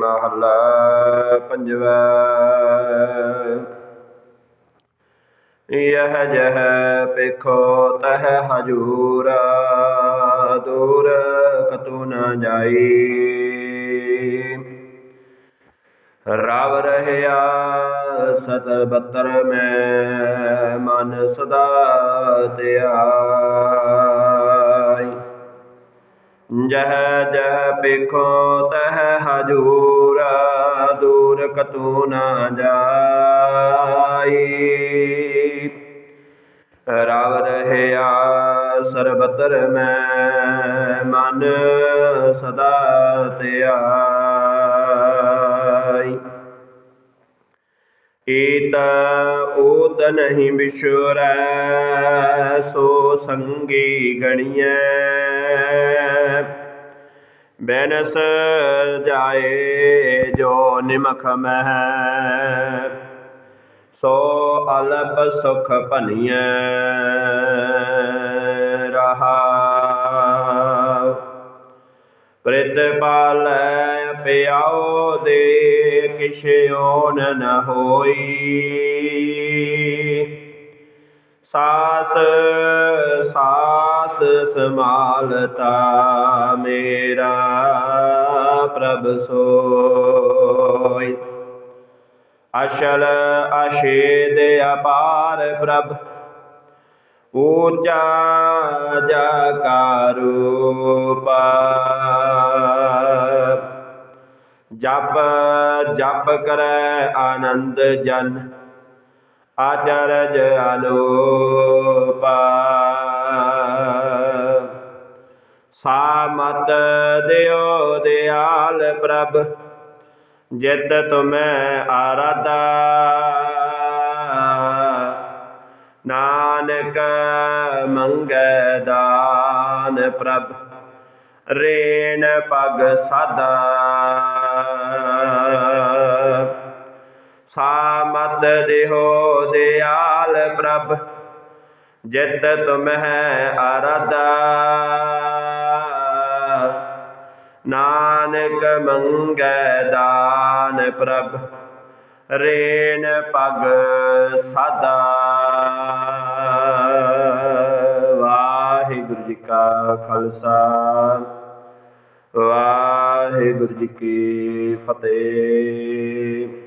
ਮਹੱਲਾ ਪੰਜਵਾ। ਯਹ ਜਹ ਪੇਖੋ ਤਹ ਹਜੂਰ, ਦੂਰ ਕਤੂ ਨਾ ਜਾਈ। ਰਾਵ ਰਹਿਆ ਸਤ ਬਤਰ ਮੈਂ, ਮਨ ਸਦਾ ਤਿਆ ਜਹ ਜਹ ਪੇਖੋ ਤਹ ਹਜੂਰ, ਦੂਰ ਕਤੂ ਨਾ ਜਾਈ। ਰਵ ਰਹਿਆ ਸਰਬਤਰ ਮੈਂ, ਮਨ ਸਦਾ ਧਿਆਈ। ਏਤ ਓਤ ਨਹੀਂ ਵਿਸ਼ੁਰੈ ਸੋ ਸੰਗੀ ਗਣੀਐ। ਬੈਨਸ ਜਾਏ ਜੋ ਨਿਮਖ ਮਹਿ। ਸੋ ਅਲਪ ਸੁਖ ਭਨੀਐ ਰਹਾ। ਪ੍ਰਿਤਪਾਲੈ ਪਿਆਉ ਦੇ ਕਿਛ ਨ ਹੋਈ। ਸਾਸ ਸਾਸ ਸਮਾਲਤਾ ਮੇਰਾ ਪ੍ਰਭ ਸੋਈ। ਅਸ਼ਲ ਅਸ਼ੇਦ ਅਪਾਰ ਪ੍ਰਭ, ਊਚਾ ਜਾ ਰੂਪ ਜਪ ਜਪ ਕਰੈ ਆਨੰਦ ਜਨ ਆਚਰਜ ਅਨੂਪ ਸਾਮਤ ਦਿਓ ਦਿਆਲ ਪ੍ਰਭ, ਜਿਤ ਤੁਮੈ ਆਰਾਧਾ। ਨਾਨਕ ਮੰਗੈ ਦਾਨ ਪ੍ਰਭ, ਰੇਣ ਪਗ ਸਦਾ। ਸਾਮਤ ਦੇਹੋ ਦਿਆਲ ਪ੍ਰਭ, ਜਿਤ ਤੁਮਹਿ ਆਰਾਧਾ। ਨਾਨਕ ਮੰਗੈ ਦਾਨ ਪ੍ਰਭ, ਰੇਣ ਪਗ ਸਦਾ। ਵਾਹਿਗੁਰੂ ਜੀ ਕਾ ਖਾਲਸਾ, ਵਾਹਿਗੁਰੂ ਜੀ ਕੀ ਫਤਿਹ।